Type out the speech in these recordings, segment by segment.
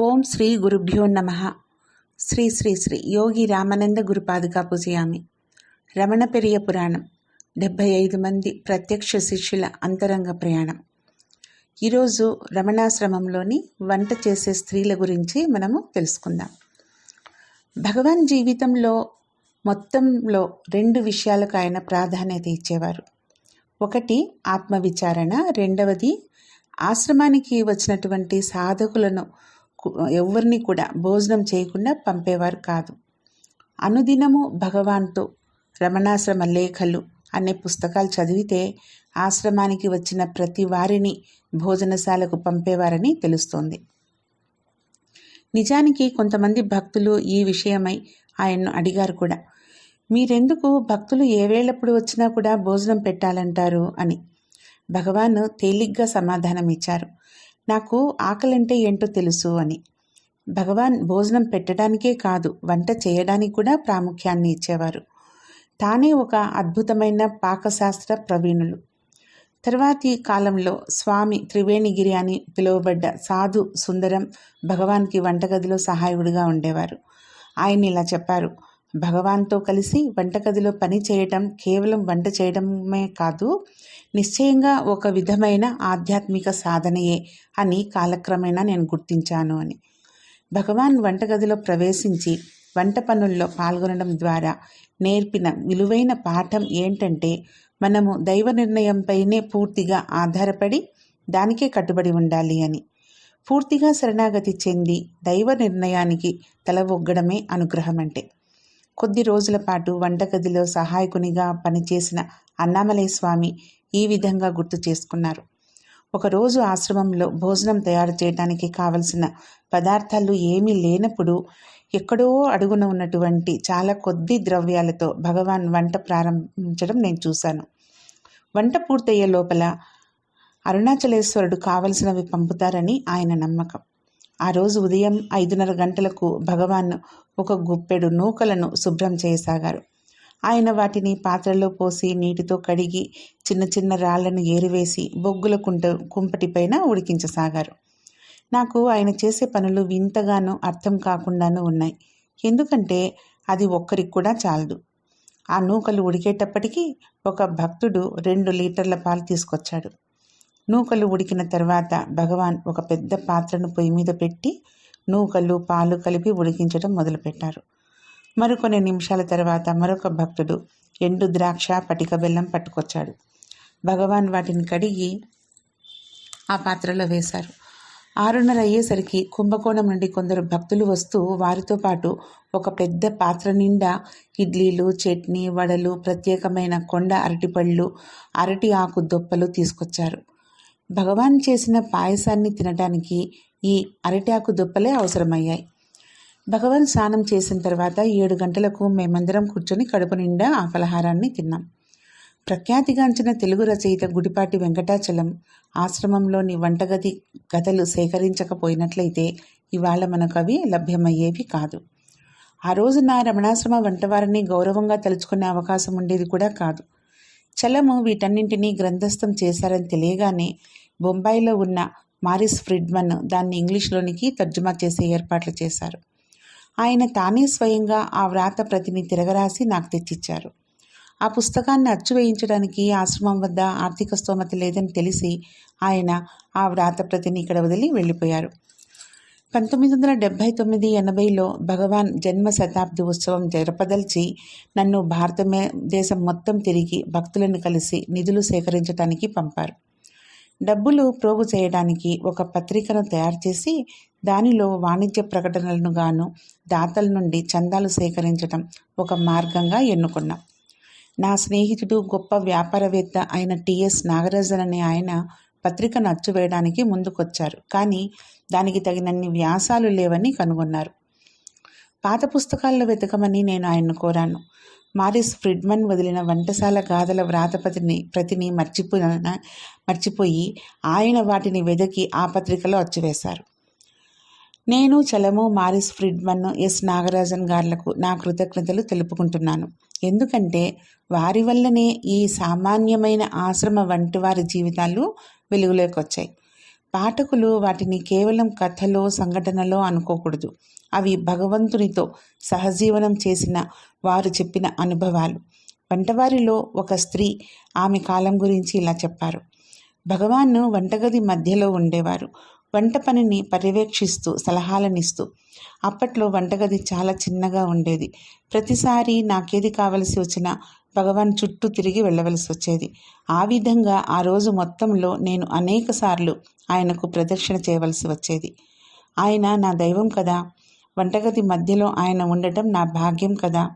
ఓం శ్రీ గురుభ్యో నమ. శ్రీ శ్రీ శ్రీ యోగి రామానంద గురుపాదుకా పూజయామి. రమణ పెరియ పురాణం. డెబ్భై ఐదు మంది ప్రత్యక్ష శిష్యుల అంతరంగ ప్రయాణం. ఈరోజు రమణాశ్రమంలోని వంట చేసే స్త్రీల గురించి మనము తెలుసుకుందాం. భగవాన్ జీవితంలో మొత్తంలో రెండు విషయాలకు ఆయన ప్రాధాన్యత ఇచ్చేవారు. ఒకటి ఆత్మవిచారణ. రెండవది ఆశ్రమానికి వచ్చినటువంటి సాధకులను ఎవరిని కూడా భోజనం చేయకుండా పంపేవారు కాదు. అనుదినము భగవాన్తో రమణాశ్రమ లేఖలు అనే పుస్తకాలు చదివితే ఆశ్రమానికి వచ్చిన ప్రతి వారిని భోజనశాలకు పంపేవారని తెలుస్తోంది. నిజానికి కొంతమంది భక్తులు ఈ విషయమై ఆయన్ను అడిగారు కూడా. మీరెందుకు భక్తులు ఏ వేళప్పుడు వచ్చినా కూడా భోజనం పెట్టాలంటారు? అని. భగవాన్ తేలిగ్గా సమాధానం ఇచ్చారు నాకు ఆకలంటే ఏంటో తెలుసు అని. భగవాన్ భోజనం పెట్టడానికే కాదు వంట చేయడానికి కూడా ప్రాముఖ్యాన్ని ఇచ్చేవారు. తానే ఒక అద్భుతమైన పాకశాస్త్ర ప్రవీణులు. తర్వాతి కాలంలో స్వామి త్రివేణిగిరి అని పిలువబడ్డ సాధు సుందరం భగవాన్కి వంటగదిలో సహాయకుడిగా ఉండేవారు. ఆయన ఇలా చెప్పారు భగవాన్తో కలిసి వంటగదిలో పని చేయటం కేవలం వంట చేయడమే కాదు నిశ్చయంగా ఒక విధమైన ఆధ్యాత్మిక సాధనయే అని కాలక్రమేణా నేను గుర్తించాను అని. భగవాన్ వంటగదిలో ప్రవేశించి వంట పనుల్లో పాల్గొనడం ద్వారా నేర్పిన విలువైన పాఠం ఏంటంటే మనము దైవ నిర్ణయంపైనే పూర్తిగా ఆధారపడి దానికే కట్టుబడి ఉండాలి అని. పూర్తిగా శరణాగతి చెంది దైవ నిర్ణయానికి తల ఒగ్గడమే అనుగ్రహం అంటే. కొద్ది రోజుల పాటు వంటగదిలో సహాయకునిగా పనిచేసిన అన్నామలై స్వామి ఈ విధంగా గుర్తు చేసుకున్నారు. ఒకరోజు ఆశ్రమంలో భోజనం తయారు చేయడానికి కావలసిన పదార్థాలు ఏమీ లేనప్పుడు ఎక్కడో అడుగున ఉన్నటువంటి చాలా కొద్ది ద్రవ్యాలతో భగవాన్ వంట ప్రారంభించడం నేను చూశాను. వంట పూర్తయ్యే లోపల అరుణాచలేశ్వరుడు కావలసినవి పంపుతారని ఆయన నమ్మకం. ఆ రోజు ఉదయం ఐదున్నర గంటలకు భగవాన్ ఒక గుప్పెడు నూకలను శుభ్రం చేయసాగారు. ఆయన వాటిని పాత్రలో పోసి నీటితో కడిగి చిన్న చిన్న రాళ్ళను ఏరివేసి బొగ్గుల కుంట కుంపటిపైన ఉడికించసాగారు. నాకు ఆయన చేసే పనులు వింతగానూ అర్థం కాకుండానూ ఉన్నాయి. ఎందుకంటే అది ఒక్కరికి కూడా చాలదు. ఆ నూకలు ఉడికేటప్పటికీ ఒక భక్తుడు రెండు లీటర్ల పాలు తీసుకొచ్చాడు. నూకలు ఉడికిన తర్వాత భగవాన్ ఒక పెద్ద పాత్రను పొయ్యి మీద పెట్టి నూకలు పాలు కలిపి ఉడికించడం మొదలుపెట్టారు. మరికొన్ని నిమిషాల తర్వాత మరొక భక్తుడు ఎండు ద్రాక్ష పటిక బెల్లం పట్టుకొచ్చాడు. భగవాన్ వాటిని కడిగి ఆ పాత్రలో వేశారు. ఆరున్నర అయ్యేసరికి కుంభకోణం నుండి కొందరు భక్తులు వస్తూ వారితో పాటు ఒక పెద్ద పాత్ర నిండా ఇడ్లీలు చట్నీ వడలు ప్రత్యేకమైన కొండ అరటిపళ్ళు అరటి ఆకు దొప్పలు తీసుకొచ్చారు. భగవాన్ చేసిన పాయసాన్ని తినడానికి ఈ అరిటాకు దుప్పలే అవసరమయ్యాయి. భగవాన్ స్నానం చేసిన తర్వాత ఏడు గంటలకు మేమందరం కూర్చొని కడుపు నిండా ఆ ఫలహారాన్ని తిన్నాం. ప్రఖ్యాతిగాంచిన తెలుగు రచయిత గుడిపాటి వెంకటాచలం ఆశ్రమంలోని వంటగది కథలు సేకరించకపోయినట్లయితే ఇవాళ మనకు అవి లభ్యమయ్యేవి కాదు. ఆ రోజున రమణాశ్రమ వంటవారిని గౌరవంగా తలుచుకునే అవకాశం ఉండేది కూడా కాదు. చలము వీటన్నింటినీ గ్రంథస్థం చేశారని తెలియగానే బొంబాయిలో ఉన్న మారిస్ ఫ్రిడ్మన్ దాన్ని ఇంగ్లీష్లోనికి తర్జుమా చేసే ఏర్పాట్లు చేశారు. ఆయన తానే స్వయంగా ఆ వ్రాత ప్రతిని తిరగరాసి నాకు తెచ్చిచ్చారు. ఆ పుస్తకాన్ని అచ్చు వేయించడానికి ఆశ్రమం వద్ద ఆర్థిక స్తోమత లేదని తెలిసి ఆయన ఆ వ్రాత ప్రతిని ఇక్కడ వదిలి వెళ్ళిపోయారు. పంతొమ్మిది వందల డెబ్భై తొమ్మిది ఎనభైలో భగవాన్ జన్మ శతాబ్ది ఉత్సవం జరపదలిచి నన్ను భారతమే దేశం మొత్తం తిరిగి భక్తులను కలిసి నిధులు సేకరించడానికి పంపారు. డబ్బులు ప్రోగు చేయడానికి ఒక పత్రికను తయారు చేసి దానిలో వాణిజ్య ప్రకటనలను గాను దాతల నుండి చందాలు సేకరించడం ఒక మార్గంగా ఎన్నుకున్నాం. నా స్నేహితుడు గొప్ప వ్యాపారవేత్త అయిన టిఎస్ నాగరాజన్ అనే ఆయన పత్రికను అచ్చువేయడానికి ముందుకొచ్చారు. కానీ దానికి తగినన్ని వ్యాసాలు లేవని కనుగొన్నారు. పాత పుస్తకాల్లో వెతకమని నేను ఆయన్ను కోరాను. మారిస్ ఫ్రిడ్మన్ వదిలిన వంటశాల గాథల వ్రాతపతిని ప్రతిని మర్చిపోయిన మర్చిపోయి ఆయన వాటిని వెదకి ఆ పత్రికలో అచ్చివేశారు. నేను Chalam Maurice Friedman S. Nagarajan గార్లకు నా కృతజ్ఞతలు తెలుపుకుంటున్నాను. ఎందుకంటే వారి వల్లనే ఈ సామాన్యమైన ఆశ్రమ వంటి వారి జీవితాలు వెలుగులోకి వచ్చాయి పాఠకులు వాటిని కేవలం కథలో సంఘటనలో అనుకోకూడదు. అవి భగవంతునితో సహజీవనం చేసిన వారు చెప్పిన అనుభవాలు. వంటవారిలో ఒక స్త్రీ ఆమె కాలం గురించి ఇలా చెప్పారు. భగవాన్ వంటగది మధ్యలో ఉండేవారు. వంట పనిని పర్యవేక్షిస్తూ సలహాలనిస్తూ. అప్పట్లో వంటగది చాలా చిన్నగా ఉండేది. ప్రతిసారి నాకేది కావలసి వచ్చినా భగవాన్ చుట్టూ తిరిగి వెళ్ళవలసి వచ్చేది. ఆ విధంగా ఆ రోజు మొత్తంలో నేను అనేక సార్లు ఆయనకు ప్రదర్శన చేయవలసి వచ్చేది. ఆయన నా దైవం కదా. వంటగది మధ్యలో ఆయన ఉండటం నా భాగ్యం కదా.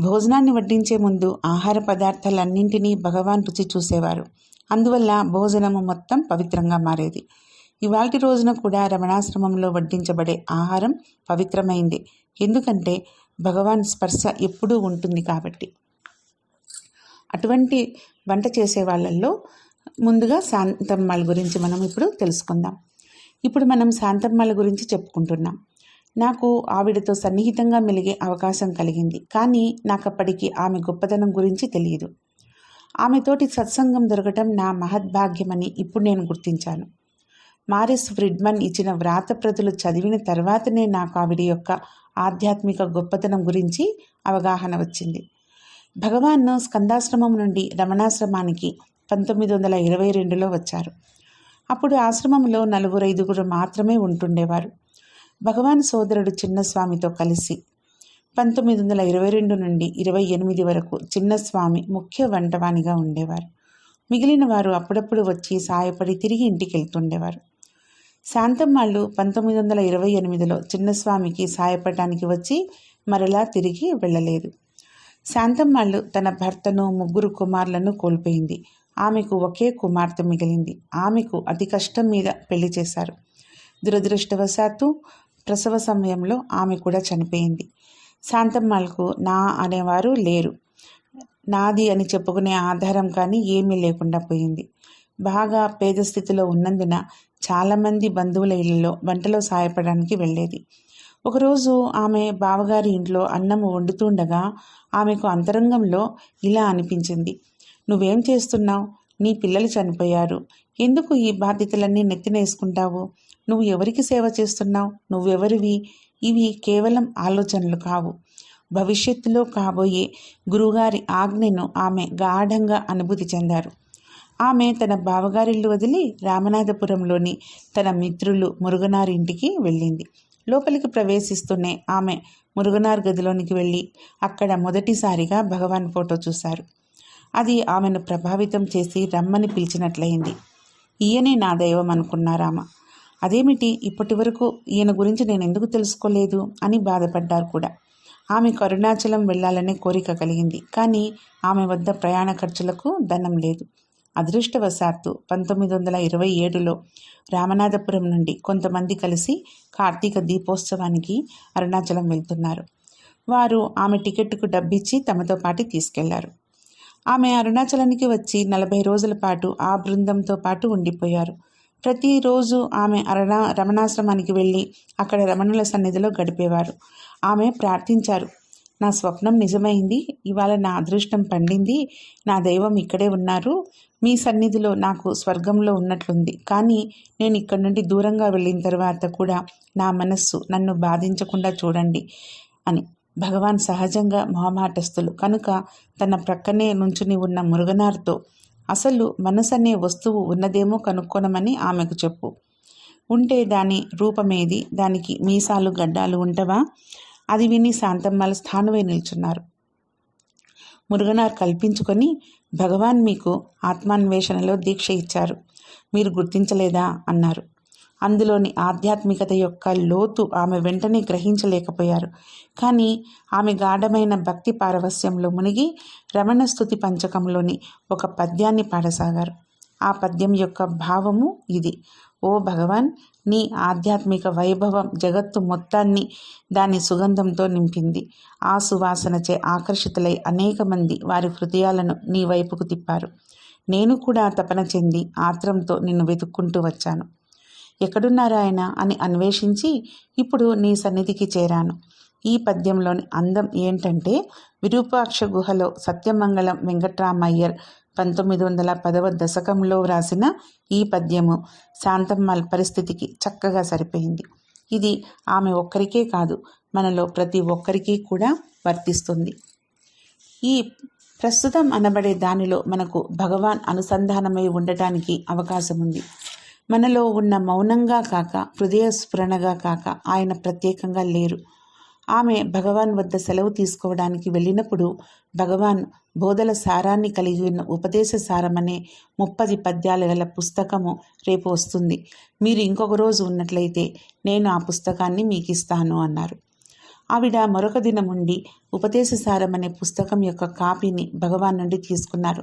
భోజనాన్ని వడ్డించే ముందు ఆహార పదార్థాలన్నింటినీ భగవాన్ రుచి చూసేవారు. అందువల్ల భోజనము మొత్తం పవిత్రంగా మారేది. ఇవాటి రోజున కూడా రమణాశ్రమంలో వడ్డించబడే ఆహారం పవిత్రమైంది. ఎందుకంటే భగవాన్ స్పర్శ ఎప్పుడూ ఉంటుంది కాబట్టి. అటువంటి వంట చేసే వాళ్ళల్లో ముందుగా శాంతమ్మల గురించి మనం ఇప్పుడు తెలుసుకుందాం. ఇప్పుడు మనం శాంతమ్మల గురించి చెప్పుకుంటున్నాం. నాకు ఆవిడతో సన్నిహితంగా మెలిగే అవకాశం కలిగింది. కానీ నాకు అప్పటికి ఆమె గొప్పతనం గురించి తెలియదు. ఆమెతోటి సత్సంగం దొరకటం నా మహద్భాగ్యమని ఇప్పుడు నేను గుర్తించాను. మారిస్ ఫ్రిడ్మన్ ఇచ్చిన వ్రాతప్రతులు చదివిన తర్వాతనే నాకు ఆవిడ యొక్క ఆధ్యాత్మిక గొప్పతనం గురించి అవగాహన వచ్చింది. భగవాన్ స్కందాశ్రమం నుండి రమణాశ్రమానికి పంతొమ్మిది వందల ఇరవై రెండులో వచ్చారు. అప్పుడు ఆశ్రమంలో నలుగురు ఐదుగురు మాత్రమే ఉంటుండేవారు. భగవాన్ సోదరుడు చిన్నస్వామితో కలిసి పంతొమ్మిది వందల ఇరవై రెండు నుండి ఇరవై ఎనిమిది వరకు చిన్నస్వామి ముఖ్య వంటవానిగా ఉండేవారు. మిగిలిన వారు అప్పుడప్పుడు వచ్చి సాయపడి తిరిగి ఇంటికి వెళ్తుండేవారు శాంతమ్మాళ్ళు పంతొమ్మిది వందల ఇరవై ఎనిమిదిలో చిన్నస్వామికి సాయపడటానికి వచ్చి మరలా తిరిగి వెళ్ళలేదు. శాంతమ్మాళ్ళు తన భర్తను ముగ్గురు కుమారులను కోల్పోయింది. ఆమెకు ఒకే కుమార్తె మిగిలింది. ఆమెకు అతి కష్టం మీద పెళ్ళి చేశారు. దురదృష్టవశాత్తు ప్రసవ సమయంలో ఆమె కూడా చనిపోయింది. శాంతమ్మాళ్ళకు నా అనేవారు లేరు. నాది అని చెప్పుకునే ఆధారం కానీ ఏమీ లేకుండా పోయింది. బాగా పేద స్థితిలో ఉన్నందున చాలామంది బంధువుల ఇళ్ళలో వంటలో సాయపడడానికి వెళ్ళేది. ఒకరోజు ఆమె బావగారి ఇంట్లో అన్నం వండుతుండగా ఆమెకు అంతరంగంలో ఇలా అనిపించింది. నువ్వేం చేస్తున్నావు? నీ పిల్లలు చనిపోయారు. ఎందుకు ఈ బాధ్యతలన్నీ నెత్తినేసుకుంటావు? నువ్వు ఎవరికి సేవ చేస్తున్నావు? నువ్వెవరివి? ఇవి కేవలం ఆలోచనలు కావు. భవిష్యత్తులో కాబోయే గురుగారి ఆజ్ఞను ఆమె గాఢంగా అనుభూతి చెందారు. ఆమె తన బావగారిల్లు వదిలి రామనాథపురంలోని తన మిత్రులు మురుగనార్ ఇంటికి వెళ్ళింది. లోపలికి ప్రవేశిస్తూనే ఆమె మురుగనార్ గదిలోనికి వెళ్ళి అక్కడ మొదటిసారిగా భగవాన్ ఫోటో చూశారు. అది ఆమెను ప్రభావితం చేసి రమ్మని పిలిచినట్లయింది. ఈయనే నా దైవం అనుకున్నారామ. అదేమిటి ఇప్పటి వరకు ఈయన గురించి నేను ఎందుకు తెలుసుకోలేదు అని బాధపడ్డారు కూడా. ఆమె అరుణాచలం వెళ్ళాలనే కోరిక కలిగింది. కానీ ఆమె వద్ద ప్రయాణ ఖర్చులకు ధనం లేదు. అదృష్టవశాత్తు పంతొమ్మిది వందల ఇరవై ఏడులో రామనాథపురం నుండి కొంతమంది కలిసి కార్తీక దీపోత్సవానికి అరుణాచలం వెళ్తున్నారు. వారు ఆమె టికెట్కు డబ్బిచ్చి తమతో పాటు తీసుకెళ్ళారు. ఆమె అరుణాచలానికి వచ్చి నలభై రోజుల పాటు ఆ బృందంతో పాటు ఉండిపోయారు. ప్రతిరోజు ఆమె అరణా రమణాశ్రమానికి వెళ్ళి అక్కడ రమణుల సన్నిధిలో గడిపేవారు. ఆమె ప్రార్థించారు నా స్వప్నం నిజమైంది ఇవాళ నా అదృష్టం పండింది నా దైవం ఇక్కడే ఉన్నారు మీ సన్నిధిలో నాకు స్వర్గంలో ఉన్నట్లుంది. కానీ నేను ఇక్కడి నుండి దూరంగా వెళ్ళిన తర్వాత కూడా నా మనస్సు నన్ను బాధించకుండా చూడండి అని. భగవాన్ సహజంగా మొహమాటస్థులు. కనుక తన ప్రక్కనే నుంచుని ఉన్న మురుగనార్తో అసలు మనసు అనే వస్తువు ఉన్నదేమో కనుక్కొనమని ఆమెకు చెప్పు. ఉంటే దాని రూపమేది? దానికి మీసాలు గడ్డాలు ఉంటవా? అది విని శాంతమ్మల స్థానమే నిల్చున్నారు. మురుగనార్ కల్పించుకొని భగవాన్ మీకు ఆత్మాన్వేషణలో దీక్ష ఇచ్చారు. మీరు గుర్తించలేదా? అన్నారు. అందులోని ఆధ్యాత్మికత యొక్క లోతు ఆమె వెంటనే గ్రహించలేకపోయారు. కానీ ఆమె గాఢమైన భక్తి పారవస్యంలో మునిగి రమణ స్థుతి పంచకంలోని ఒక పద్యాన్ని పాడసాగారు. ఆ పద్యం యొక్క భావము ఇది. ఓ భగవాన్ నీ ఆధ్యాత్మిక వైభవం జగత్తు మొత్తాన్ని దాని సుగంధంతో నింపింది. ఆ సువాసనచే ఆకర్షితులై అనేక మంది వారి హృదయాలను నీ వైపుకు తిప్పారు. నేను కూడా తపన చెంది ఆత్రంతో నిన్ను వెతుక్కుంటూ వచ్చాను. ఎక్కడున్నారాయన అని అన్వేషించి ఇప్పుడు నీ సన్నిధికి చేరాను. ఈ పద్యంలోని అందం ఏంటంటే విరూపాక్ష గుహలో సత్యమంగళం వెంకట్రామయ్యర్ పంతొమ్మిది వందల పదవ దశకంలో వ్రాసిన ఈ పద్యము శాంతమ్మాల్ పరిస్థితికి చక్కగా సరిపోయింది. ఇది ఆమె ఒక్కరికే కాదు మనలో ప్రతి ఒక్కరికి కూడా వర్తిస్తుంది. ఈ ప్రస్తుతం అనబడే దానిలో మనకు భగవాన్ అనుసంధానమై ఉండటానికి అవకాశం ఉంది మనలో ఉన్న మౌనంగా కాక హృదయ స్ఫురణగా కాక ఆయన ప్రత్యేకంగా లేరు. ఆమె భగవాన్ వద్ద సెలవు తీసుకోవడానికి వెళ్ళినప్పుడు భగవాన్ బోధల సారాన్ని కలిగి ఉన్న ఉపదేశ సారమనే ముప్పది పద్యాల గల పుస్తకము రేపు వస్తుంది. మీరు ఇంకొక రోజు ఉన్నట్లయితే నేను ఆ పుస్తకాన్ని మీకు ఇస్తాను అన్నారు. ఆవిడ మరొక దినం ఉండి ఉపదేశ సారం అనే పుస్తకం యొక్క కాపీని భగవాన్ నుండి తీసుకున్నారు.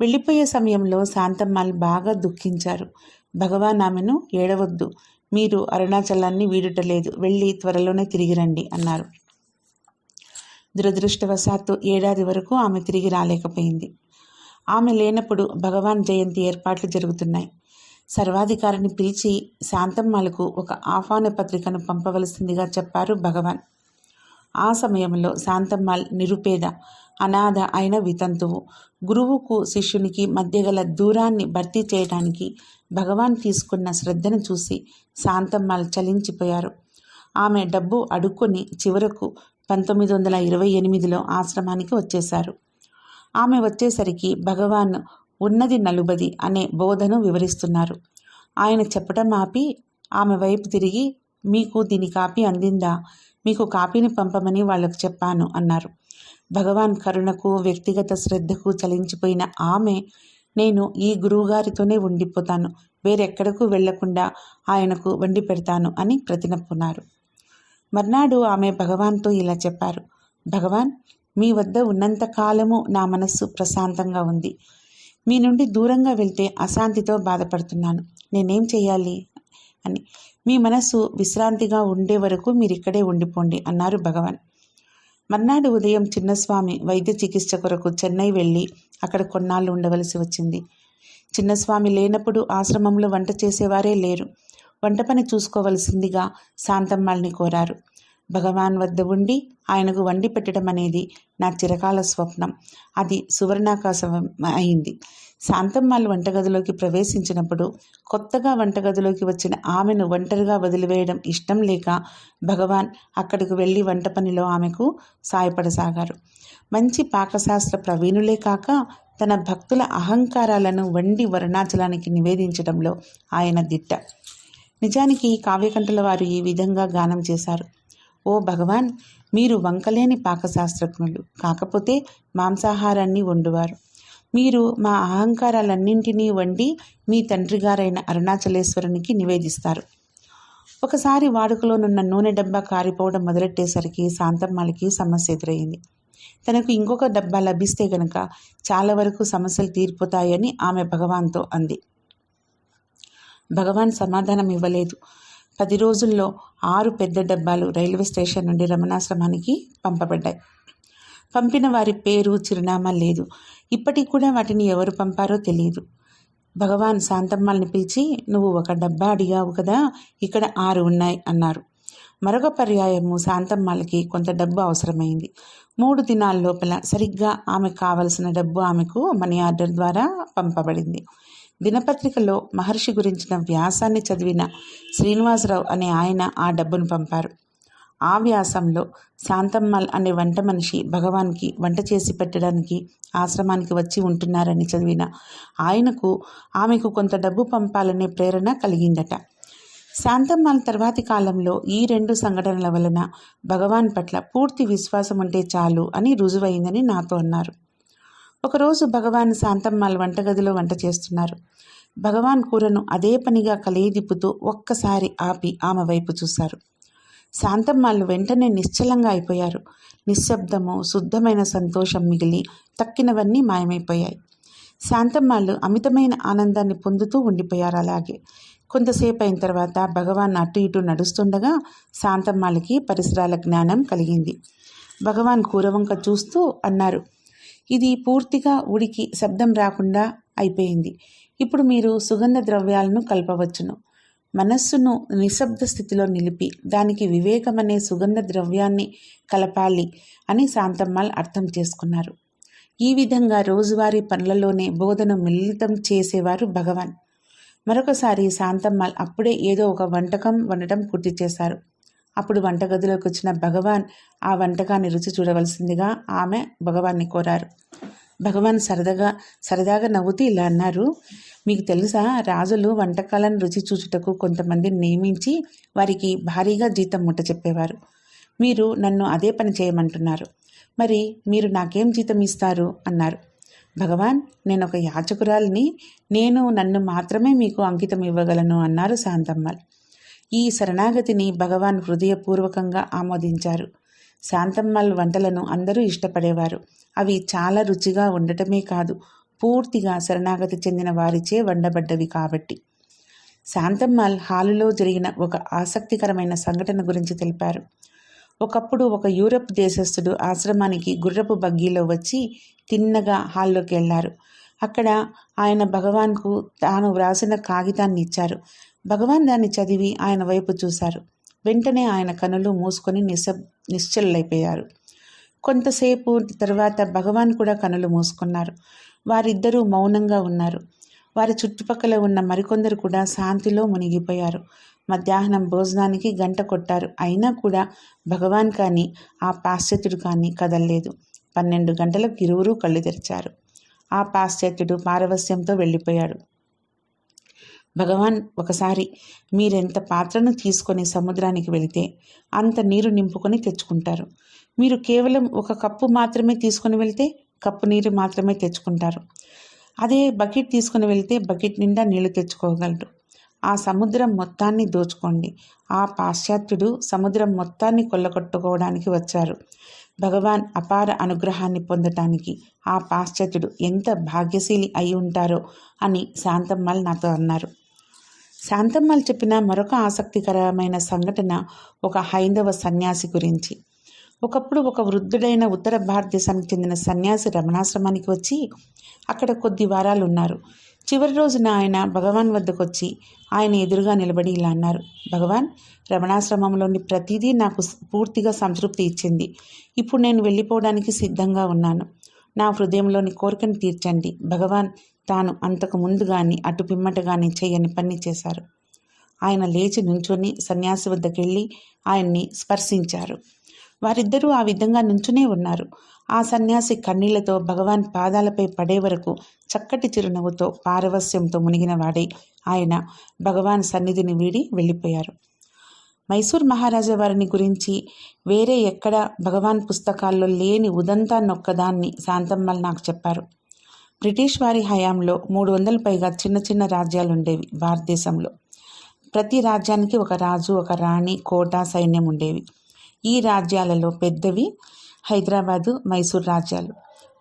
వెళ్ళిపోయే సమయంలో శాంతమ్మాలు బాగా దుఃఖించారు. భగవాన్ ఆమెను ఏడవద్దు. మీరు అరుణాచలాన్ని వీడుటలేదు. వెళ్ళి త్వరలోనే తిరిగి రండి అన్నారు. దురదృష్టవశాత్తు ఏడాది వరకు ఆమె తిరిగి రాలేకపోయింది. ఆమె లేనప్పుడు భగవాన్ జయంతి ఏర్పాట్లు జరుగుతున్నాయి. సర్వాధికారిని పిలిచి శాంతమ్మలకు ఒక ఆహ్వాన పత్రికను పంపవలసిందిగా చెప్పారు భగవాన్. ఆ సమయంలో శాంతమ్మాల్ నిరుపేద అనాథ అయిన వితంతువు. గురువుకు శిష్యునికి మధ్య గల దూరాన్ని భర్తీ చేయడానికి భగవాన్ తీసుకున్న శ్రద్ధను చూసి శాంతమ్మలు చలించిపోయారు. ఆమె డబ్బు అడుక్కొని చివరకు పంతొమ్మిది వందల ఇరవై ఎనిమిదిలో ఆశ్రమానికి వచ్చేశారు. ఆమె వచ్చేసరికి భగవాన్ ఉన్నది నలుబది అనే బోధను వివరిస్తున్నారు. ఆయన చెప్పటం ఆపి ఆమె వైపు తిరిగి మీకు దీని కాపీ అందిందా? మీకు కాపీని పంపమని వాళ్ళకు చెప్పాను అన్నారు. భగవాన్ కరుణకు వ్యక్తిగత శ్రద్ధకు చలించిపోయిన ఆమె నేను ఈ గురువుగారితోనే ఉండిపోతాను. వేరెక్కడకు వెళ్ళకుండా ఆయనకు వండి పెడతాను అని ప్రతినప్పున్నారు. మర్నాడు ఆమె భగవాన్తో ఇలా చెప్పారు. భగవాన్ మీ వద్ద ఉన్నంత కాలము నా మనస్సు ప్రశాంతంగా ఉంది. మీ నుండి దూరంగా వెళ్తే అశాంతితో బాధపడుతున్నాను. నేనేం చేయాలి అని. మీ మనస్సు విశ్రాంతిగా ఉండే వరకు మీరు ఇక్కడే ఉండిపోండి అన్నారు భగవాన్. మర్నాడు ఉదయం చిన్నస్వామి వైద్య చికిత్స కొరకు చెన్నై వెళ్ళి అక్కడ కొన్నాళ్ళు ఉండవలసి వచ్చింది. చిన్నస్వామి లేనప్పుడు ఆశ్రమంలో వంట చేసేవారే లేరు. వంట పని చూసుకోవలసిందిగా శాంతమ్మాల్ని కోరారు. భగవాన్ వద్ద ఉండి ఆయనకు వండి పెట్టడం అనేది నా చిరకాల స్వప్నం. అది సువర్ణాకాశం అయింది. శాంతమ్మాల్ వంటగదిలోకి ప్రవేశించినప్పుడు కొత్తగా వంటగదిలోకి వచ్చిన ఆమెను ఒంటరిగా వదిలివేయడం ఇష్టం లేక భగవాన్ అక్కడికి వెళ్ళి వంట పనిలో ఆమెకు సాయపడసాగారు. మంచి పాకశాస్త్ర ప్రవీణులే కాక తన భక్తుల అహంకారాలను వండి వరుణాచలానికి నివేదించడంలో ఆయన దిట్ట. నిజానికి కావ్యకంఠల వారు ఈ విధంగా గానం చేశారు. ఓ భగవాన్ మీరు వంకలేని పాకశాస్త్రజ్ఞులు. కాకపోతే మాంసాహారాన్ని వండువారు. మీరు మా అహంకారాలన్నింటినీ వండి మీ తండ్రి గారైన అరుణాచలేశ్వరునికి నివేదిస్తారు. ఒకసారి వాడుకలోనున్న నూనె డబ్బా కారిపోవడం మొదలెట్టేసరికి శాంతమ్మలకి సమస్య ఎదురయ్యింది తనకు ఇంకొక డబ్బా లభిస్తే గనక చాలా వరకు సమస్యలు తీరిపోతాయని ఆమె భగవాన్తో అంది. భగవాన్ సమాధానం ఇవ్వలేదు. పది రోజుల్లో ఆరు పెద్ద డబ్బాలు రైల్వే స్టేషన్ నుండి రమణాశ్రమానికి పంపబడ్డాయి. పంపిన వారి పేరు చిరునామా లేదు. ఇప్పటికి కూడా వాటిని ఎవరు పంపారో తెలియదు భగవాన్ శాంతమ్మల్ని పిలిచి నువ్వు ఒక డబ్బా అడిగావు కదా ఇక్కడ ఆరు ఉన్నాయి అన్నారు. మరొక పర్యాయము శాంతమ్మలకి కొంత డబ్బు అవసరమైంది. మూడు దినాల లోపల సరిగ్గా ఆమెకు కావలసిన డబ్బు ఆమెకు మనీ ఆర్డర్ ద్వారా పంపబడింది. దినపత్రికలో మహర్షి గురించిన వ్యాసాన్ని చదివిన శ్రీనివాసరావు అనే ఆయన ఆ డబ్బును పంపారు. ఆ వ్యాసంలో శాంతమ్మల్ అనే వంట మనిషి భగవాన్కి వంట చేసి పెట్టడానికి ఆశ్రమానికి వచ్చి ఉంటున్నారని చదివిన. ఆయనకు ఆమెకు కొంత డబ్బు పంపాలనే ప్రేరణ కలిగిందట. శాంతమ్మల్ తర్వాతి కాలంలో ఈ రెండు సంఘటనల వలన భగవాన్ పట్ల పూర్తి విశ్వాసం ఉంటే చాలు అని రుజువైందని నాతో అన్నారు. ఒకరోజు భగవాన్ శాంతమ్మాల్ వంటగదిలో వంట చేస్తున్నారు. భగవాన్ కూరను అదే పనిగా కలేదిప్పుతూ ఒక్కసారి ఆపి ఆమె వైపు చూశారు. శాంతమ్మాళ్ళు వెంటనే నిశ్చలంగా అయిపోయారు. నిశ్శబ్దము శుద్ధమైన సంతోషం మిగిలి తక్కినవన్నీ మాయమైపోయాయి. శాంతమ్మాళ్ళు అమితమైన ఆనందాన్ని పొందుతూ ఉండిపోయారు అలాగే. కొంతసేపు అయిన తర్వాత భగవాన్ అటు ఇటు నడుస్తుండగా శాంతమ్మాళ్ళకి పరిసరాల జ్ఞానం కలిగింది. భగవాన్ కూరవంక చూస్తూ అన్నారు ఇది పూర్తిగా ఉడికి శబ్దం రాకుండా అయిపోయింది. ఇప్పుడు మీరు సుగంధ ద్రవ్యాలను కలపవచ్చును. మనస్సును నిశ్శబ్ద స్థితిలో నిలిపి దానికి వివేకమనే సుగంధ ద్రవ్యాన్ని కలపాలి అని శాంతమ్మాల్ అర్థం చేసుకున్నారు. ఈ విధంగా రోజువారీ పనులలోనే బోధను మిళితం చేసేవారు భగవాన్. మరొకసారి శాంతమ్మాల్ అప్పుడే ఏదో ఒక వంటకం వండటం పూర్తి చేశారు. అప్పుడు వంటగదిలోకి వచ్చిన భగవాన్ ఆ వంటకాన్ని రుచి చూడవలసిందిగా ఆమె భగవాన్ని కోరారు. భగవాన్ సరదాగా సరదాగా నవ్వుతూ ఇలా అన్నారు. మీకు తెలుసా రాజులు వంటకాలను రుచి చూచుటకు కొంతమందిని నియమించి వారికి భారీగా జీతం ముట్ట చెప్పేవారు. మీరు నన్ను అదే పని చేయమంటున్నారు. మరి మీరు నాకేం జీతం ఇస్తారు? అన్నారు. భగవాన్ నేను ఒక యాచకురాలిని నేను నన్ను మాత్రమే మీకు అంకితం ఇవ్వగలను అన్నారు శాంతమ్మల్ ఈ శరణాగతిని భగవాన్ హృదయపూర్వకంగా ఆమోదించారు. శాంతమ్మల్ వంటలను అందరూ ఇష్టపడేవారు. అవి చాలా రుచిగా ఉండటమే కాదు పూర్తిగా శరణాగతి చెందిన వారిచే వండబడ్డవి కాబట్టి. శాంతమ్మల్ హాలులో జరిగిన ఒక ఆసక్తికరమైన సంఘటన గురించి తెలిపారు. ఒకప్పుడు ఒక యూరప్ దేశస్థుడు ఆశ్రమానికి గుర్రపు బగ్గీలో వచ్చి తిన్నగా హాల్లోకి వెళ్ళారు. అక్కడ ఆయన భగవాన్కు తాను వ్రాసిన కాగితాన్ని ఇచ్చారు. భగవాన్ దాన్ని చదివి ఆయన వైపు చూశారు. వెంటనే ఆయన కనులు మూసుకొని నిశ నిశ్చలైపోయారు కొంతసేపు తర్వాత భగవాన్ కూడా కనులు మూసుకున్నారు. వారిద్దరూ మౌనంగా ఉన్నారు. వారి చుట్టుపక్కల ఉన్న మరికొందరు కూడా శాంతిలో మునిగిపోయారు. మధ్యాహ్నం భోజనానికి గంట కొట్టారు. అయినా కూడా భగవాన్ కానీ ఆ పాశ్చాత్యుడు కానీ కదల్లేదు. పన్నెండు గంటలకు ఇరువురు కళ్ళు తెరిచారు. ఆ పాశ్చాత్యుడు పారవస్యంతో వెళ్ళిపోయాడు. భగవాన్ ఒకసారి మీరెంత పాత్రను తీసుకొని సముద్రానికి వెళితే అంత నీరు నింపుకొని తెచ్చుకుంటారు. మీరు కేవలం ఒక కప్పు మాత్రమే తీసుకొని వెళ్తే కప్పు నీరు మాత్రమే తెచ్చుకుంటారు. అదే బకెట్ తీసుకుని వెళ్తే బకెట్ నిండా నీళ్ళు తెచ్చుకోగలరు. ఆ సముద్రం మొత్తాన్ని దోచుకోండి. ఆ పాశ్చాత్యుడు సముద్రం మొత్తాన్ని కొల్లగొట్టుకోవడానికి వచ్చారు. భగవాన్ అపార అనుగ్రహాన్ని పొందటానికి ఆ పాశ్చాత్యుడు ఎంత భాగ్యశీలి అయి ఉంటారో అని శాంతమ్మల్ నాతో అన్నారు. శాంతమ్మలు చెప్పిన మరొక ఆసక్తికరమైన సంఘటన ఒక హైందవ సన్యాసి గురించి. ఒకప్పుడు ఒక వృద్ధుడైన ఉత్తర భారతదేశానికి చెందిన సన్యాసి రమణాశ్రమానికి వచ్చి అక్కడ కొద్ది వారాలు ఉన్నారు. చివరి రోజున ఆయన భగవాన్ వద్దకు వచ్చి ఆయన ఎదురుగా నిలబడి ఇలా అన్నారు భగవాన్ రమణాశ్రమంలోని ప్రతిదీ నాకు పూర్తిగా సంతృప్తి ఇచ్చింది. ఇప్పుడు నేను వెళ్ళిపోవడానికి సిద్ధంగా ఉన్నాను. నా హృదయంలోని కోరికను తీర్చండి. భగవాన్ తాను అంతకు ముందు కానీ అటు పిమ్మట కానీ చేయని పని చేశారు. ఆయన లేచి నుంచొని సన్యాసి వద్దకెళ్ళి ఆయన్ని స్పర్శించారు. వారిద్దరూ ఆ విధంగా నుంచునే ఉన్నారు. ఆ సన్యాసి కన్నీళ్ళతో భగవాన్ పాదాలపై పడే వరకు చక్కటి చిరునవ్వుతో పారవస్యంతో మునిగిన వాడై ఆయన భగవాన్ సన్నిధిని వీడి వెళ్ళిపోయారు. మైసూర్ మహారాజా వారిని గురించి వేరే ఎక్కడ భగవాన్ పుస్తకాల్లో లేని ఉదంతాన్నొక్కదాన్ని శాంతమ్మల్ నాకు చెప్పారు. బ్రిటిష్ వారి హయాంలో మూడు వందల పైగా చిన్న చిన్న రాజ్యాలు ఉండేవి భారతదేశంలో. ప్రతి రాజ్యానికి ఒక రాజు ఒక రాణి కోట సైన్యం ఉండేవి. ఈ రాజ్యాలలో పెద్దవి హైదరాబాదు మైసూర్ రాజ్యాలు.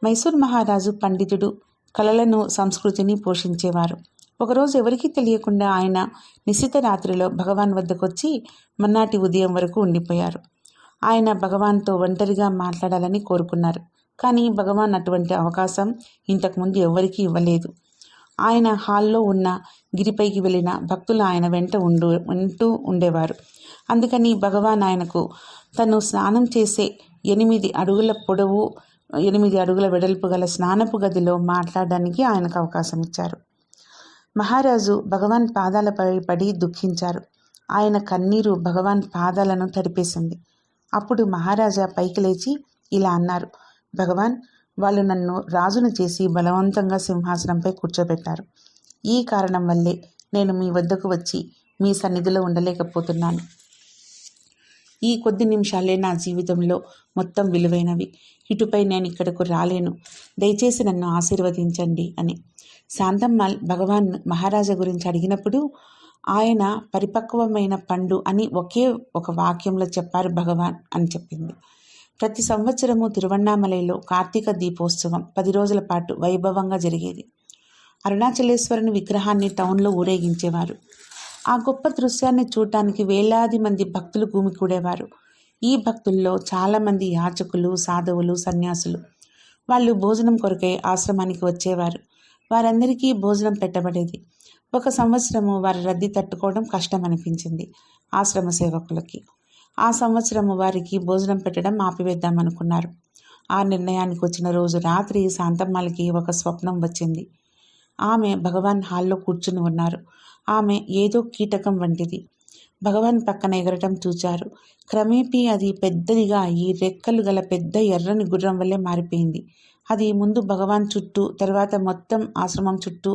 మైసూర్ మహారాజు పండితుడు కళలను సంస్కృతిని పోషించేవారు. ఒకరోజు ఎవరికీ తెలియకుండా ఆయన నిశిత రాత్రిలో భగవాన్ వద్దకొచ్చి మన్నాటి ఉదయం వరకు ఉండిపోయారు. ఆయన భగవాన్తో ఒంటరిగా మాట్లాడాలని కోరుకున్నారు. కానీ భగవాన్ అటువంటి అవకాశం ఇంతకుముందు ఎవ్వరికీ ఇవ్వలేదు. ఆయన హాల్లో ఉన్న గిరిపైకి వెళ్ళిన భక్తులు ఆయన వెంట ఉండు ఉంటూ ఉండేవారు. అందుకని భగవాన్ ఆయనకు తను స్నానం చేసే ఎనిమిది అడుగుల పొడవు ఎనిమిది అడుగుల వెడల్పు గల స్నానపు గదిలో మాట్లాడడానికి ఆయనకు అవకాశం ఇచ్చారు. మహారాజు భగవాన్ పాదాలపై పడి దుఃఖించారు. ఆయన కన్నీరు భగవాన్ పాదాలను తడిపేసింది. అప్పుడు మహారాజా పైకి లేచి ఇలా అన్నారు భగవాన్ వాళ్ళు నన్ను రాజును చేసి బలవంతంగా సింహాసనంపై కూర్చోబెట్టారు. ఈ కారణం వల్లే నేను మీ వద్దకు వచ్చి మీ సన్నిధిలో ఉండలేకపోతున్నాను. ఈ కొద్ది నిమిషాలే నా జీవితంలో మొత్తం విలువైనవి. ఇటుపై నేను ఇక్కడకు రాలేను. దయచేసి నన్ను ఆశీర్వదించండి అని. శాంతమ్మ భగవాన్ మహారాజా గురించి అడిగినప్పుడు ఆయన పరిపక్వమైన పండు అని ఒకే ఒక వాక్యంలో చెప్పారు భగవాన్ అని చెప్పింది. ప్రతి సంవత్సరము తిరువണ്ണామలైలో కార్తీక దీపోత్సవం పది రోజుల పాటు వైభవంగా జరిగేది. అరుణాచలేశ్వరుని విగ్రహాన్ని టౌన్లో ఊరేగించేవారు. ఆ గొప్ప దృశ్యాన్ని చూడటానికి వేలాది మంది భక్తులు గుమికూడేవారు ఈ భక్తుల్లో చాలామంది యాచకులు సాధువులు సన్యాసులు. వాళ్ళు భోజనం కొరకై ఆశ్రమానికి వచ్చేవారు. వారందరికీ భోజనం పెట్టబడేది. ఒక సంవత్సరము వారి రద్దీ తట్టుకోవడం కష్టం అనిపించింది ఆశ్రమ సేవకులకి. ఆ సంవత్సరం వారికి భోజనం పెట్టడం ఆపివేద్దామనుకున్నారు ఆ నిర్ణయానికి వచ్చిన రోజు రాత్రి శాంతమ్మలకి ఒక స్వప్నం వచ్చింది. ఆమె భగవాన్ హాల్లో కూర్చుని ఉన్నారు. ఆమె ఏదో కీటకం వంటిది. భగవాన్ పక్కన ఎగరటం చూచారు. క్రమేపీ అది పెద్దదిగా అయ్యి రెక్కలు గల పెద్ద ఎర్రని గుర్రం వల్లే మారిపోయింది. అది ముందు భగవాన్ చుట్టూ తర్వాత మొత్తం ఆశ్రమం చుట్టూ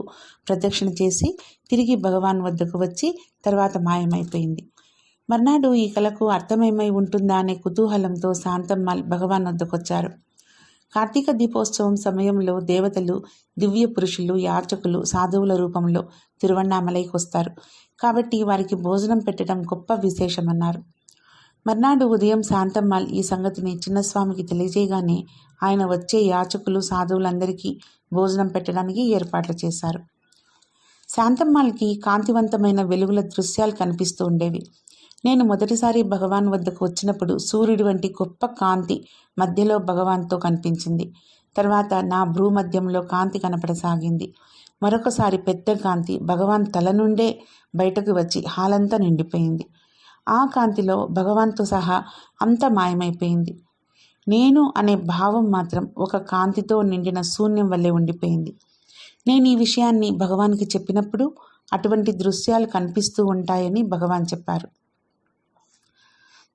ప్రదక్షిణ చేసి తిరిగి భగవాన్ వద్దకు వచ్చి తర్వాత మాయమైపోయింది. మర్నాడు ఈ కళకు అర్థమేమై ఉంటుందా అనే కుతూహలంతో శాంతమ్మ భగవాన్ వద్దకొచ్చారు. కార్తీక దీపోత్సవం సమయంలో దేవతలు దివ్య పురుషులు యాచకులు సాధువుల రూపంలో తిరువണ്ണామలైకి వస్తారు కాబట్టి వారికి భోజనం పెట్టడం గొప్ప విశేషమన్నారు. మర్నాడు ఉదయం శాంతమ్మాల్ ఈ సంగతిని చిన్నస్వామికి తెలియజేయగానే ఆయన వచ్చే యాచకులు సాధువులందరికీ భోజనం పెట్టడానికి ఏర్పాట్లు చేశారు. శాంతమ్మాల్కి కాంతివంతమైన వెలుగుల దృశ్యాలు కనిపిస్తూ ఉండేవి. నేను మొదటిసారి భగవాన్ వద్దకు వచ్చినప్పుడు సూర్యుడి వంటి గొప్ప కాంతి మధ్యలో భగవాన్తో కనిపించింది. తర్వాత నా భ్రూమధ్యంలో కాంతి కనపడసాగింది. మరొకసారి పెద్ద కాంతి భగవాన్ తల నుండే బయటకు వచ్చి హాలంతా నిండిపోయింది. ఆ కాంతిలో భగవాన్తో సహా అంత మాయమైపోయింది. నేను అనే భావం మాత్రం ఒక కాంతితో నిండిన శూన్యం వల్లే ఉండిపోయింది. నేను ఈ విషయాన్ని భగవాన్కి చెప్పినప్పుడు అటువంటి దృశ్యాలు కనిపిస్తూ ఉంటాయని భగవాన్ చెప్పారు.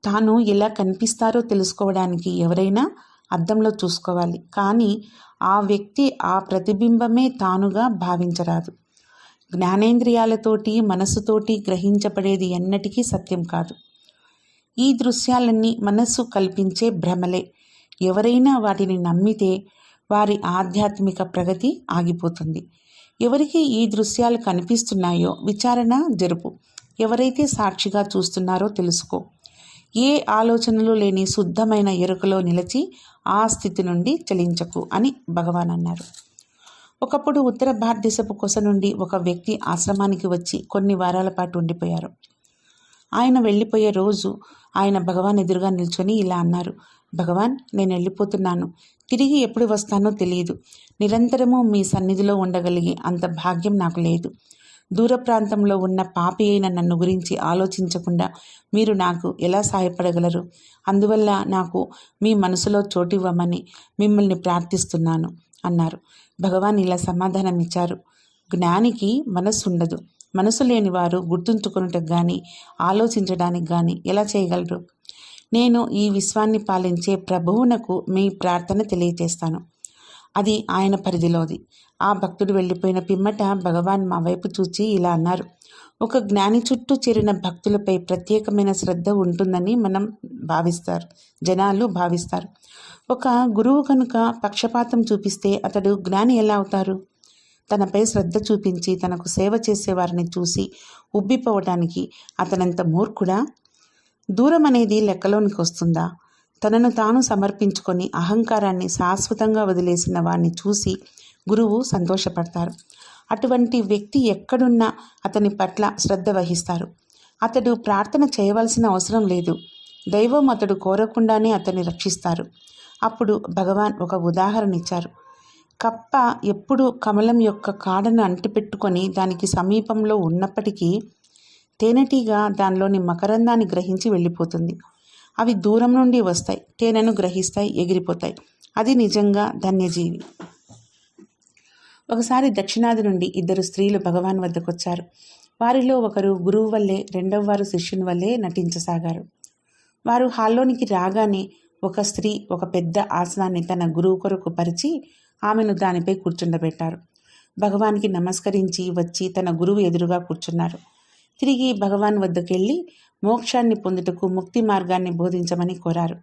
తాను ఎలా కనిపిస్తారో తెలుసుకోవడానికి ఎవరైనా అద్దంలో చూసుకోవాలి. కానీ ఆ వ్యక్తి ఆ ప్రతిబింబమే తానుగా భావించరాదు. జ్ఞానేంద్రియాలతోటి మనస్సుతోటి గ్రహించబడేది ఎన్నటికీ సత్యం కాదు. ఈ దృశ్యాలన్నీ మనస్సు కల్పించే భ్రమలే. ఎవరైనా వాటిని నమ్మితే వారి ఆధ్యాత్మిక ప్రగతి ఆగిపోతుంది. ఎవరికి ఈ దృశ్యాలు కనిపిస్తున్నాయో విచారణ జరుపు. ఎవరైతే సాక్షిగా చూస్తున్నారో తెలుసుకో. ఏ ఆలోచనలు లేని శుద్ధమైన ఎరుకలో నిలిచి ఆ స్థితి నుండి చలించకు అని భగవాన్ అన్నారు. ఒకప్పుడు ఉత్తర భారతదేశపు కొస నుండి ఒక వ్యక్తి ఆశ్రమానికి వచ్చి కొన్ని వారాల పాటు ఉండిపోయారు. ఆయన వెళ్ళిపోయే రోజు ఆయన భగవాన్ ఎదురుగా నిల్చొని ఇలా అన్నారు భగవాన్ నేను వెళ్ళిపోతున్నాను. తిరిగి ఎప్పుడు వస్తానో తెలియదు. నిరంతరము మీ సన్నిధిలో ఉండగలిగే అంత భాగ్యం నాకు లేదు. దూర ప్రాంతంలో ఉన్న పాపి అయిన నన్ను గురించి ఆలోచించకుండా మీరు నాకు ఎలా సహాయపడగలరు? అందువల్ల నాకు మీ మనసులో చోటివ్వమని మిమ్మల్ని ప్రార్థిస్తున్నాను అన్నారు. భగవాన్ ఇలా సమాధానం ఇచ్చారు. జ్ఞానికి మనస్సు ఉండదు. మనసు లేని వారు గుర్తుంచుకున్నటకు కానీ ఆలోచించడానికి కానీ ఎలా చేయగలరు? నేను ఈ విశ్వాన్ని పాలించే ప్రభువునకు మీ ప్రార్థన తెలియజేస్తాను అది ఆయన పరిధిలోది. ఆ భక్తుడు వెళ్ళిపోయిన పిమ్మట భగవాన్ మా వైపు చూచి ఇలా అన్నారు. ఒక జ్ఞాని చుట్టూ చేరిన భక్తులపై ప్రత్యేకమైన శ్రద్ధ ఉంటుందని మనం భావిస్తారు. జనాలు భావిస్తారు. ఒక గురువు కనుక పక్షపాతం చూపిస్తే అతడు జ్ఞాని ఎలా అవుతారు? తనపై శ్రద్ధ చూపించి తనకు సేవ చేసేవారిని చూసి ఉబ్బిపోవటానికి అతనంత మూర్ఖుడా? దూరం అనేది లెక్కలోనికి వస్తుందా? తనను తాను సమర్పించుకొని అహంకారాన్ని శాశ్వతంగా వదిలేసిన వారిని చూసి గురువు సంతోషపడతారు. అటువంటి వ్యక్తి ఎక్కడున్నా అతని పట్ల శ్రద్ధ వహిస్తారు. అతడు ప్రార్థన చేయవలసిన అవసరం లేదు. దైవం అతడు కోరకుండానే అతన్ని రక్షిస్తారు. అప్పుడు భగవాన్ ఒక ఉదాహరణ ఇచ్చారు. కప్ప ఎప్పుడు కమలం యొక్క కాడను అంటిపెట్టుకొని దానికి సమీపంలో ఉన్నప్పటికీ తేనెటీగ దానిలోని మకరందాన్ని గ్రహించి వెళ్ళిపోతుంది. అవి దూరం నుండి వస్తాయి తేనెను గ్రహిస్తాయి ఎగిరిపోతాయి. అది నిజంగా ధన్యజీవి. ఒకసారి దక్షిణాది నుండి ఇద్దరు స్త్రీలు భగవాన్ వద్దకు వచ్చారు వారిలో ఒకరు గురువు వల్లే రెండవ వారు శిష్యుని వల్లే నటించసాగారు. వారు హాల్లోనికి రాగానే ఒక స్త్రీ ఒక పెద్ద ఆసనాన్ని తన గురువు కొరకు పరిచి ఆమెను దానిపై కూర్చుండబెట్టారు. భగవాన్కి నమస్కరించి వచ్చి తన గురువు ఎదురుగా కూర్చున్నారు. తిరిగి భగవాన్ వద్దకెళ్ళి మోక్షాన్ని పొందుటకు ముక్తి మార్గాన్ని బోధించమని కోరారు.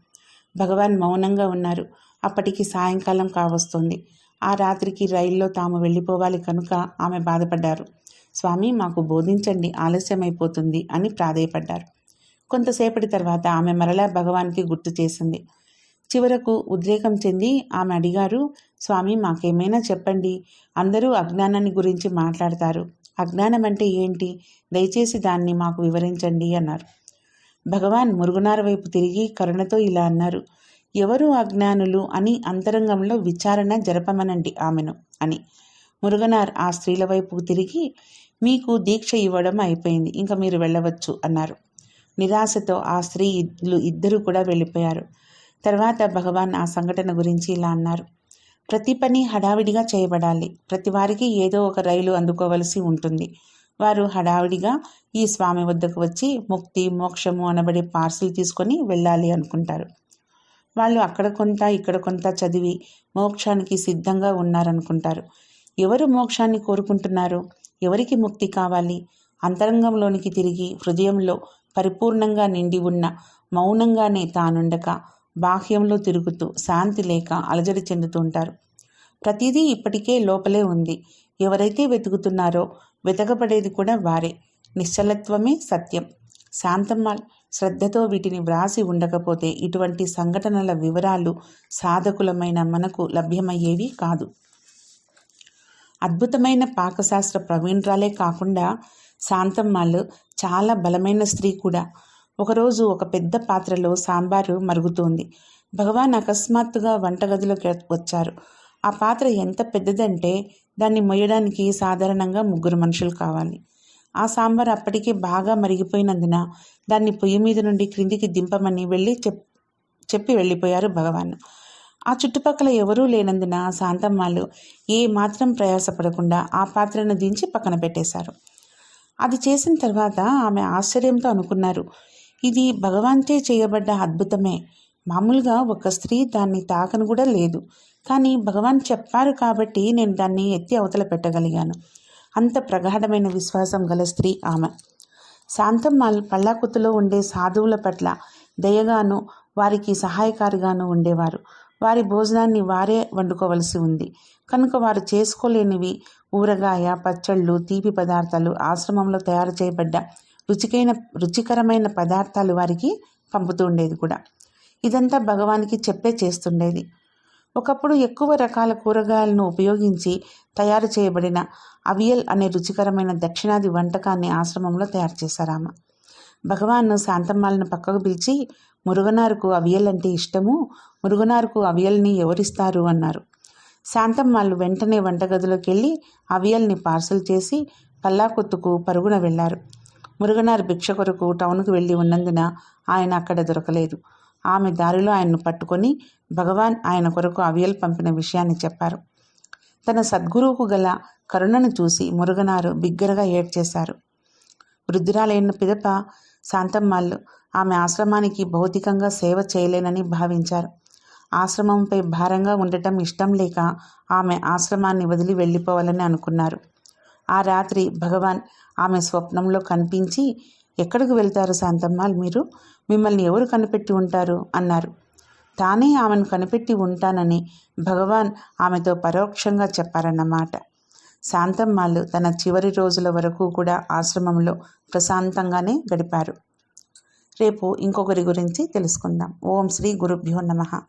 భగవాన్ మౌనంగా ఉన్నారు. అప్పటికి సాయంకాలం కావస్తోంది. ఆ రాత్రికి రైల్లో తాము వెళ్ళిపోవాలి కనుక ఆమె బాధపడ్డారు. స్వామి మాకు బోధించండి ఆలస్యమైపోతుంది అని ప్రాధేయపడ్డారు. కొంతసేపటి తర్వాత ఆమె మరలా భగవాన్కి గుర్తు చేసింది. చివరకు ఉద్రేకం చెంది ఆమె అడిగారు స్వామి మాకేమైనా చెప్పండి. అందరూ అజ్ఞానాన్ని గురించి మాట్లాడతారు. అజ్ఞానం అంటే ఏంటి? దయచేసి దాన్ని మాకు వివరించండి అన్నారు. భగవాన్ మురుగునార వైపు తిరిగి కరుణతో ఇలా అన్నారు ఎవరు అజ్ఞానులు అని అంతరంగంలో విచారణ జరపమనండి ఆమెను అని. మురుగనార్ ఆ స్త్రీల వైపు తిరిగి మీకు దీక్ష ఇవ్వడం అయిపోయింది ఇంకా మీరు వెళ్ళవచ్చు అన్నారు. నిరాశతో ఆ స్త్రీ ఇద్దరు కూడా వెళ్ళిపోయారు. తర్వాత భగవాన్ ఆ సంఘటన గురించి ఇలా అన్నారు ప్రతి పని హడావిడిగా చేయబడాలి. ప్రతి వారికి ఏదో ఒక రైలు అందుకోవలసి ఉంటుంది. వారు హడావిడిగా ఈ స్వామి వద్దకు వచ్చి ముక్తి మోక్షము అనబడే పార్సిల్ తీసుకొని వెళ్ళాలి అనుకుంటారు. వాళ్ళు అక్కడ కొంత ఇక్కడ కొంత చదివి మోక్షానికి సిద్ధంగా ఉన్నారనుకుంటారు. ఎవరు మోక్షాన్ని కోరుకుంటున్నారు? ఎవరికి ముక్తి కావాలి? అంతరంగంలోనికి తిరిగి హృదయంలో పరిపూర్ణంగా నిండి ఉన్న మౌనంగానే తానుండక బాహ్యంలో తిరుగుతూ శాంతి లేక అలజడి చెందుతుంటారు. ప్రతిదీ ఇప్పటికే లోపలే ఉంది. ఎవరైతే వెతుకుతున్నారో వెతకబడేది కూడా వారే. నిశ్చలత్వమే సత్యం. శాంతమ్మాల్ శ్రద్ధతో వీటిని వ్రాసి ఉండకపోతే ఇటువంటి సంఘటనల వివరాలు సాధకులమైన మనకు లభ్యమయ్యేవి కాదు. అద్భుతమైన పాకశాస్త్ర ప్రవీణరాలే కాకుండా శాంతమ్మాళ్ళు చాలా బలమైన స్త్రీ కూడా ఒకరోజు ఒక పెద్ద పాత్రలో సాంబారు మరుగుతోంది. భగవాన్ అకస్మాత్తుగా వంటగదిలోకి వచ్చారు. ఆ పాత్ర ఎంత పెద్దదంటే దాన్ని మొయ్యడానికి సాధారణంగా ముగ్గురు మనుషులు కావాలి. ఆ సాంబార్ అప్పటికే బాగా మరిగిపోయినందున దాన్ని పొయ్యి మీద నుండి క్రిందికి దింపమని వెళ్ళి చెప్ చెప్పి వెళ్ళిపోయారు భగవాన్. ఆ చుట్టుపక్కల ఎవరూ లేనందున శాంతమ్మలు ఏ మాత్రం ప్రయాసపడకుండా ఆ పాత్రను దించి పక్కన పెట్టేశారు. అది చేసిన తర్వాత ఆమె ఆశ్చర్యంతో అనుకున్నారు. ఇది భగవాన్చే చేయబడ్డ అద్భుతమే. మామూలుగా ఒక స్త్రీ దాన్ని తాకను కూడా లేదు. కానీ భగవాన్ చెప్పారు కాబట్టి నేను దాన్ని ఎత్తి అవతల పెట్టగలిగాను. అంత ప్రగాఢమైన విశ్వాసం గల స్త్రీ ఆమె. శాంతమ్మాల్ పళ్ళాకుతులో ఉండే సాధువుల పట్ల దయగాను వారికి సహాయకారిగాను ఉండేవారు. వారి భోజనాన్ని వారే వండుకోవలసి ఉంది. కనుక వారు చేసుకోలేనివి ఊరగాయ పచ్చళ్ళు తీపి పదార్థాలు ఆశ్రమంలో తయారు చేయబడ్డ రుచికైన రుచికరమైన పదార్థాలు వారికి పంపుతూ ఉండేది కూడా. ఇదంతా భగవానికి చెప్పే చేస్తుండేది. ఒకప్పుడు ఎక్కువ రకాల కూరగాయలను ఉపయోగించి తయారు చేయబడిన అవియల్ అనే రుచికరమైన దక్షిణాది వంటకాన్ని ఆశ్రమంలో తయారు చేశారామ. భగవాన్ శాంతమ్మాలను పక్కకు పిలిచి మురుగనారుకు అవియల్ అంటే ఇష్టము? మురుగనారుకు అవియల్ని ఎవరిస్తారు అన్నారు. శాంతమ్మాళ్ళు వెంటనే వంటగదిలోకి వెళ్ళి అవియల్ని పార్సల్ చేసి పల్లాకొత్తుకు పరుగున వెళ్ళారు. మురుగనారు భిక్ష కొరకు టౌన్కు వెళ్ళి ఉన్నందున ఆయన అక్కడ దొరకలేదు. ఆమె దారిలో ఆయన్ను పట్టుకొని భగవాన్ ఆయన కొరకు అవియల్ పంపిన విషయాన్ని చెప్పారు. తన సద్గురువుకు గల కరుణను చూసి మురుగనారు బిగ్గరగా ఏడ్చేశారు. వృద్ధురాలైన పిదప శాంతమ్మాళ్ళు ఆమె ఆశ్రమానికి భౌతికంగా సేవ చేయలేనని భావించారు. ఆశ్రమంపై భారంగా ఉండటం ఇష్టం లేక ఆమె ఆశ్రమాన్ని వదిలి వెళ్ళిపోవాలని అనుకున్నారు. ఆ రాత్రి భగవాన్ ఆమె స్వప్నంలో కనిపించి ఎక్కడికి వెళ్తారు శాంతమ్మాల్ మీరు మిమ్మల్ని ఎవరు కనిపెట్టి ఉంటారు? అన్నారు. తానే ఆమెను కనిపెట్టి ఉంటానని భగవాన్ ఆమెతో పరోక్షంగా చెప్పారన్నమాట. శాంతమ్మాలు తన చివరి రోజుల వరకు కూడా ఆశ్రమంలో ప్రశాంతంగానే గడిపారు. రేపు ఇంకొకరి గురించి తెలుసుకుందాం. ఓం శ్రీ గురుభ్యో నమః.